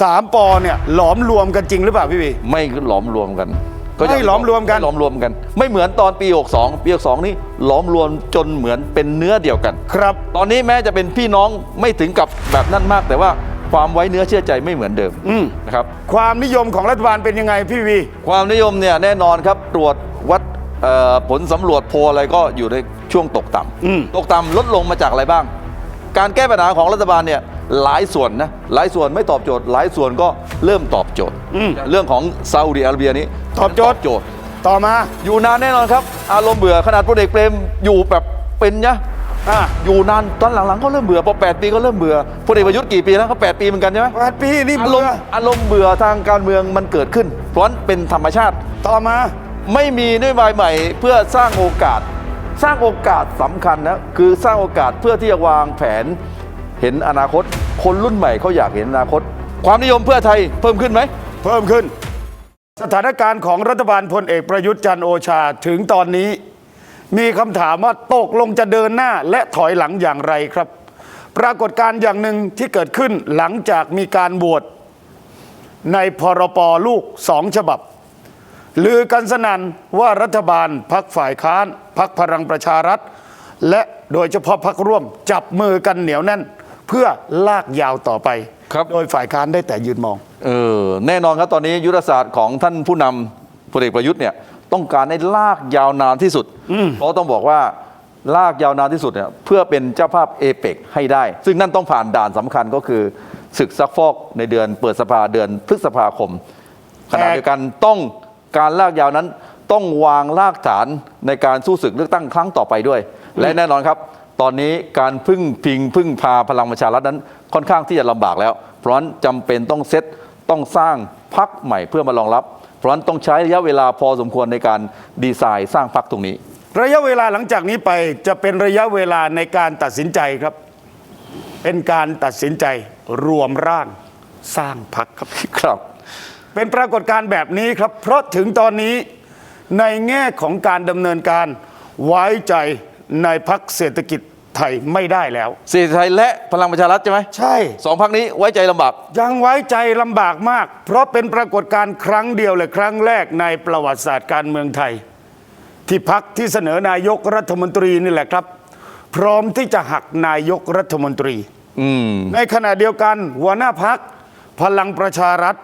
สามปอเนี่ยหลอมรวมกันจริงหรือเปล่าพี่วีไม่หลอมรวมกันไม่หลอมรวมกัน ไหลอมรวมกัน ไม่เหมือนตอนปี 62 ปี 62 นี่หลอมรวมจนเหมือนเป็นเนื้อเดียวกัน ครับ ตอนนี้แม้จะเป็นพี่น้องไม่ถึงกับแบบนั้นมาก แต่ว่าความไว้เนื้อเชื่อใจไม่เหมือนเดิมอืม นะครับ ความนิยมของรัฐบาลเป็นยังไงพี่วีความนิยมเนี่ยแน่นอนครับตรวจวัดเอ่อผลสำรวจโพลอะไรก็อยู่ในช่วงตกต่อืมำตกต่ำลดลงมาจากอะไรบ้าง การแก้ปัญหาของรัฐบาลเนี่ย หลายส่วนนะหลายส่วนไม่ตอบโจทย์ หลายส่วนก็เริ่มตอบโจทย์ อืม เรื่องของซาอุดิอาระเบียนี้ตอบโจทย์ โจทย์ ต่อมาอยู่นานแน่นอนครับ อารมณ์เบื่อขนาดพลเอกเปรมอยู่แบบเป็นนะอะอยู่นานตอนหลังๆก็เริ่มเบื่อพอ8ปีก็เริ่มเบื่อพลเอกประยุทธ์กี่ปีแล้วเขา8ปีเหมือนกันใช่ไหมแปดปีนี่อารเบื่มอณ์อารมณ์เบื่อทางการเมืองมันเกิดขึ้น เพราะฉะนั้นเป็นธรรมชาติ ต่อมา ไม่มีนโยบายใหม่เพื่อสร้างโอกาส สร้างโอกาสสำคัญนะคือสร้างโอกาสเพื่อที่จะวางแผน เห็นอนาคต คนรุ่นใหม่เขาอยากเห็นอนาคต ความนิยมเพื่อไทยเพิ่มขึ้นไหม เพิ่มขึ้น สถานการณ์ของรัฐบาลพลเอกประยุทธ์จันทร์โอชาถึงตอนนี้ มีคำถามว่าตกลงจะเดินหน้าและถอยหลังอย่างไรครับ ปรากฏการณ์อย่างหนึ่งที่เกิดขึ้นหลังจากมีการโหวตในพรปลูกสองฉบับ ลือกันสนันว่ารัฐบาลพักฝ่ายค้านพักพลังประชารัฐ และโดยเฉพาะพักร่วมจับมือกันเหนียวแน่น เพื่อลากยาวต่อไป ครับ โดยฝ่ายค้านได้แต่ยืนมอง เออแน่นอนครับตอนนี้ยุทธศาสตร์ของท่านผู้นำพลเอกประยุทธ์เนี่ยต้องการให้ลากยาวนานที่สุด เพราะต้องบอกว่าลากยาวนานที่สุดเนี่ยเพื่อเป็นเจ้าภาพเอเปกให้ได้ ซึ่งนั่นต้องผ่านด่านสำคัญก็คือศึกซักฟอกในเดือนเปิดสภาเดือนพฤษภาคมขณะเดียวกันต้องการลากยาวนั้น ต้องวางรากฐานในการสู้ศึกเลือกตั้งครั้งต่อไปด้วย และแน่นอนครับ ตอนนี้การพึ่งพิงพึ่งพาพลังประชารัฐนั้นค่อนข้างที่จะลำบากแล้ว เพราะฉะนั้นจำเป็นต้องเซตต้องสร้างพักใหม่เพื่อมารองรับ เพราะฉะนั้นต้องใช้ระยะเวลาพอสมควรในการดีไซน์สร้างพักตรงนี้ ระยะเวลาหลังจากนี้ไปจะเป็นระยะเวลาในการตัดสินใจครับ เป็นการตัดสินใจรวมร่างสร้างพักครับครับ เป็นปรากฏการณ์แบบนี้ครับ เพราะถึงตอนนี้ในแง่ของการดำเนินการไว้ใจ ในพักเศรษฐกิจไทยไม่ได้แล้ว เศรษฐไทยและพลังประชารัฐใช่ไหมใช่ สองพักนี้ไว้ใจลำบาก ยังไว้ใจลำบากมาก เพราะเป็นปรากฏการณ์ครั้งเดียวเลยครั้งแรกในประวัติศาสตร์การเมืองไทย ที่พักที่เสนอนายกรัฐมนตรีนี่แหละครับ พร้อมที่จะหักนายกรัฐมนตรีอืมในขณะเดียวกันหัวหน้าพักพลังประชารัฐ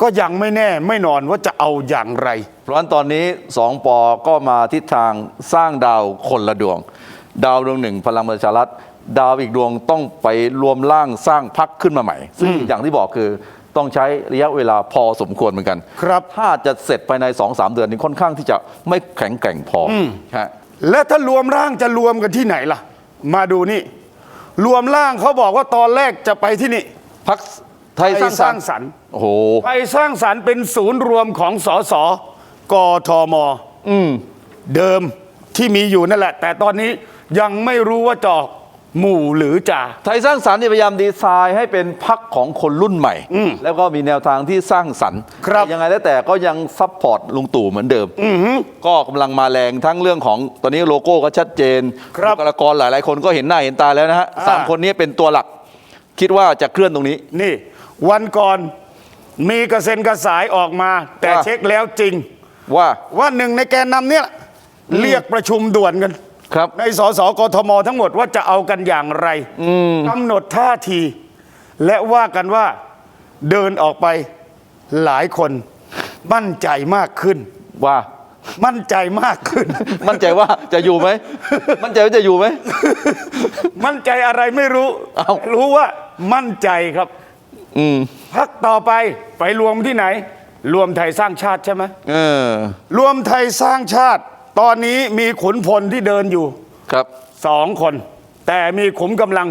ก็ยังไม่แน่ไม่นอนว่าจะเอาอย่างไร เพราะฉะนั้นตอนนี้สองปอก็มาทิศทางสร้างดาวคนละดวง ดาวดวงหนึ่งพลังประชารัฐดาวอีกดวงต้องไปรวมร่างสร้างพักขึ้นมาใหม่ ซึ่งอย่างที่บอกคือต้องใช้ระยะเวลาพอสมควรเหมือนกัน ครับถ้าจะเสร็จภายใน2อสเดือนนี้ค่อนข้างที่จะไม่แข็งแกร่งพออฮะและถ้ารวมร่างจะรวมกันที่ไหนล่ะ มาดูนี่ รวมร่างเขาบอกว่าตอนแรกจะไปที่นี่พัก ไทยสร้างสรรค์สรรค์ โอ้โห ไทยสร้างสรรค์เป็นศูนย์รวมของสสกทมอืมเดิมที่มีอยู่นั่นแหละ แต่ตอนนี้ยังไม่รู้ว่าจะออกหมู่หรือจ่า ไทยสร้างสรรค์เนี่ยพยายามดีไซน์ให้เป็นพักของคนรุ่นใหม่ แล้วก็มีแนวทางที่สร้างสรรค์ครับยังไงแล้วแต่ก็ยังซัพพอร์ตลุงตู่เหมือนเดิมก็กำลังมาแรงทั้งเรื่องของตอนนี้โลโก้ก็ชัดเจนครับบุคลากรหลาย ๆ คนก็เห็นหน้าเห็นตาแล้วนะฮะอ่าสามคนนี้เป็นตัวหลัก คิดว่าจะเคลื่อนตรงนี้นี่ วันก่อนมีกระเซ็นกระสายออกมา แต่ว่า เช็คแล้วจริง ว่าว่าหนึ่งในแกนนำเนี่ยเรียกประชุมด่วนกัน ครับ ในสสกทมทั้งหมดว่าจะเอากันอย่างไรกำหนดท่าที และว่ากันว่าเดินออกไปหลายคน มั่นใจมากขึ้น ว่า มั่นใจมากขึ้น มั่นใจว่าจะอยู่ไหม มั่นใจว่าจะอยู่ไหม มั่นใจอะไรไม่รู้ เอ้า รู้ว่ามั่นใจครับ อืมพักต่อไปไปรวมที่ไหน รวมไทยสร้างชาติใช่ไหมเออ รวมไทยสร้างชาติ ตอนนี้มีขุนพลที่เดินอยู่ครับสองคน แต่มีขุมกำลัง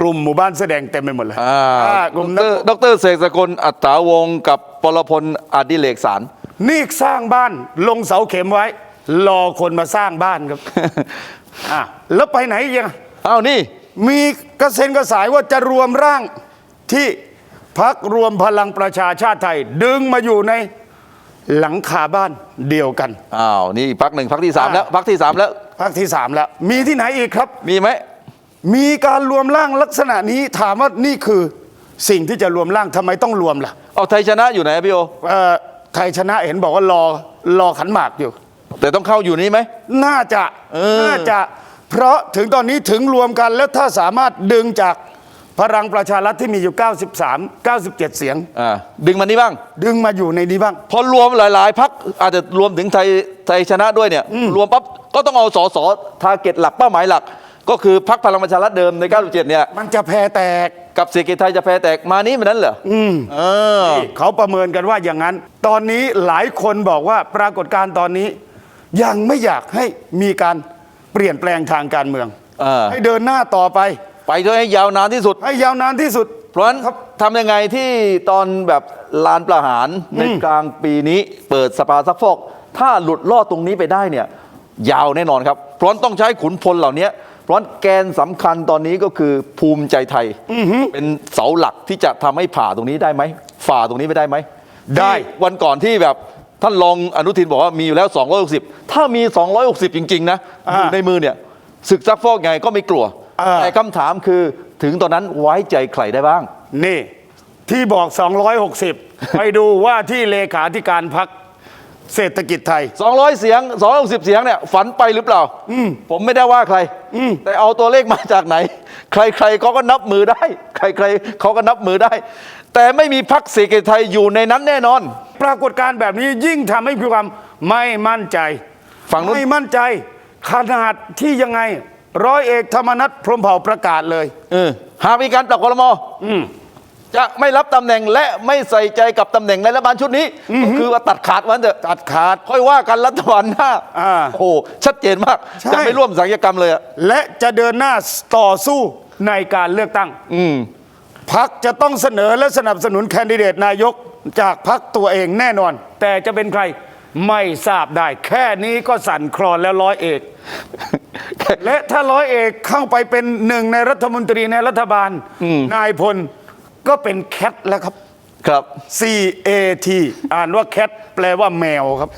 กลุ่มหมู่บ้านแสดงเต็มไปหมดเลยอ่าอ่าดกลุ่มนักรดรเสกสกลอัตถาวงศ์กับปรพลอดิเลกสาร นี่สร้างบ้านลงเสาเข็มไว้ รอคนมาสร้างบ้านครับ อะแล้วไปไหนอีกยัง อ้าวนี่ มีกระเซ็นกระสายว่าจะรวมร่างที่ พักรวมพลังประชาชาติไทย ดึงมาอยู่ในหลังคาบ้านเดียวกัน อ้าวนี่พักหนึ่งพักที่สามอ่าแล้วพักที่สามแล้วพักที่สามแล้ว มีที่ไหนอีกครับ มีไหมมีการรวมร่างลักษณะนี้ถามว่านี่คือสิ่งที่จะรวมร่างทำไมต้องรวมล่ะเอาไทยชนะอยู่ไหนอะพี่โอเอ่อไทยชนะเห็นบอกว่ารอรอขันหมากอยู่ แต่ต้องเข้าอยู่นี้ไหม น่าจะเออ น่าจะ เพราะถึงตอนนี้ถึงรวมกันแล้วถ้าสามารถดึงจาก พลังประชารัฐที่มีอยู่ 93 97 เสียง อ่าดึงมันนี้บ้าง ดึงมาอยู่ในนี้บ้าง พอรวมหลาย ๆพักอาจจะรวมถึงไทยไทยชนะด้วยเนี่ย รวมปั๊บก็ต้องเอาสสทาร์เก็ตหลักเป้าหมายหลัก ก็คือพักพลังประชารัฐเดิมใน 97 เนี่ย มันจะแพ้แตก กับเศรษฐกิจไทยจะแพ้แตกมานี้มันนั้นเหรออืมเออ เขาประเมินกันว่าอย่างนั้น ตอนนี้หลายคนบอกว่าปรากฏการณ์ตอนนี้ ยังไม่อยากให้มีการเปลี่ยนแปลงทางการเมือง เออ ให้เดินหน้าต่อไป ไปเถอะให้ยาวนานที่สุด ให้ยาวนานที่สุด เพราะฉะนั้นทำยังไงที่ตอนแบบลานประหารในกลางปีนี้เปิดสภาซักฟอก ถ้าหลุดลอดตรงนี้ไปได้เนี่ย ยาวแน่นอนครับ เพราะฉะนั้นต้องใช้ขุนพลเหล่านี้เพราะฉะนั้นแกนสำคัญตอนนี้ก็คือภูมิใจไทยเป็นเสาหลักที่จะทำให้ผ่าตรงนี้ได้ไหมฝ่าตรงนี้ไปได้ไหมได้ ที่วันก่อนที่แบบท่านรองอนุทินบอกว่ามีอยู่แล้ว 260 ถ้ามี 260 จริง ๆ นะอยู่ในมือเนี่ยศึกซักฟอกไงก็ไม่กลัว อ่าแต่คำถามคือถึงตอนนั้นไว้ใจใครได้บ้าง นี่ ที่บอก 260 ไปดูว่าที่เลขาธิการพักเศรษฐกิจไทย 200 เสียง 260 เสียงเนี่ยฝันไปหรือเปล่า ผมไม่ได้ว่าใคร แต่เอาตัวเลขมาจากไหน ใครๆเขาก็นับมือได้ ใครๆเขาก็นับมือได้ แต่ไม่มีพักเศรษฐกิจไทยอยู่ในนั้นแน่นอน ปรากฏการณ์แบบนี้ยิ่งทำให้มีความไม่มั่นใจ ฝั่งนู้น ไม่มั่นใจขนาดที่ยังไง ร้อยเอกธรรมนัฐพรหมเผ่าประกาศเลยเออหากมีการปรับครมจะไม่รับตำแหน่งและไม่ใส่ใจกับตำแหน่งในรัฐบาลชุดนี้ก็คือว่าตัดขาดวันเถอะตัดขาดค่อยว่ากันรัฐบาลหน้าอ่าโอ้โหชัดเจนมากใช่จะไม่ร่วมสังคกรรมเลยอะและจะเดินหน้าต่อสู้ในการเลือกตั้ง อืมพักจะต้องเสนอและสนับสนุนแคนดิเดตนายกจากพักตัวเองแน่นอน แต่จะเป็นใครไม่ทราบได้ แค่นี้ก็สั่นคลอนแล้วร้อยเอก และถ้าร้อยเอกเข้าไปเป็นหนึ่งในรัฐมนตรีในรัฐบาล นายพลก็เป็นแคทแล้วครับ ครับ C A T อ่านว่าแคทแปลว่าแมวครับ